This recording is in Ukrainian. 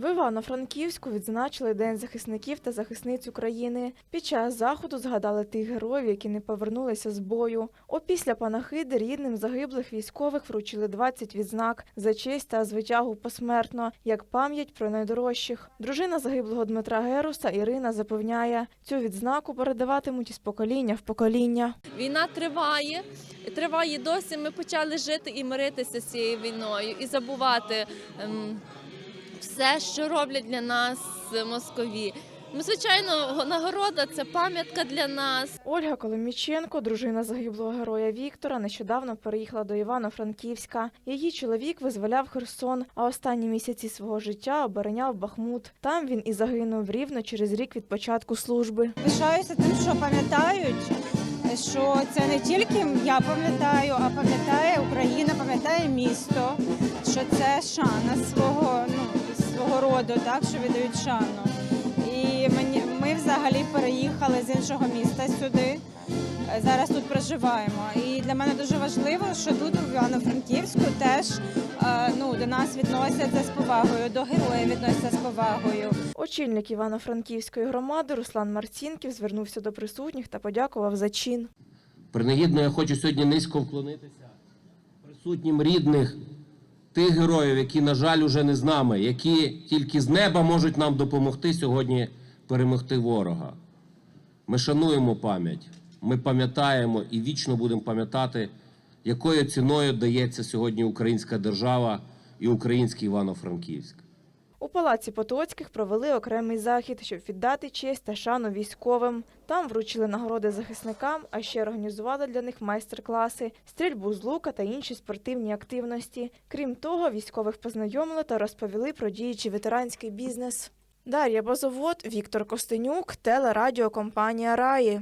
В Івано-Франківську відзначили День захисників та захисниць України. Під час заходу згадали тих героїв, які не повернулися з бою. Опісля панахиди рідним загиблих військових вручили 20 відзнак за честь та звитягу посмертно, як пам'ять про найдорожчих. Дружина загиблого Дмитра Геруса Ірина запевняє, цю відзнаку передаватимуть із покоління в покоління. Війна триває, триває досі. Ми почали жити і миритися з цією війною, і забувати ем, все, що роблять для нас москові. Ну, звичайно, нагорода це пам'ятка для нас. Ольга Коломіченко, дружина загиблого героя Віктора, нещодавно переїхала до Івано-Франківська. Її чоловік визволяв Херсон, а останні місяці свого життя обороняв Бахмут. Там він і загинув рівно через рік від початку служби. Пишаюся тим, що пам'ятають, що це не тільки я пам'ятаю, а пам'ятає Україна, пам'ятає місто, що це шана свого, ну, свого роду, так, що віддають шану. І мені, ми взагалі переїхали з іншого міста сюди. Е, Зараз тут проживаємо. І для мене дуже важливо, що тут у Івано-Франківську теж е, ну, до нас відносяться з повагою, до героїв відносяться з повагою. Очільник Івано-Франківської громади Руслан Марцінків звернувся до присутніх та подякував за чин. Принагідно я хочу сьогодні низько вклонитися присутнім рідних тих героїв, які, на жаль, уже не з нами, які тільки з неба можуть нам допомогти сьогодні перемогти ворога. Ми шануємо пам'ять, ми пам'ятаємо і вічно будемо пам'ятати, якою ціною дається сьогодні українська держава і український Івано-Франківськ. Палаці Потоцьких провели окремий захід, щоб віддати честь та шану військовим. Там вручили нагороди захисникам, а ще організували для них майстер-класи, стрільбу з лука та інші спортивні активності. Крім того, військових познайомили та розповіли про діючий ветеранський бізнес. Дар'я Базовод, Віктор Костенюк, телерадіокомпанія Раї.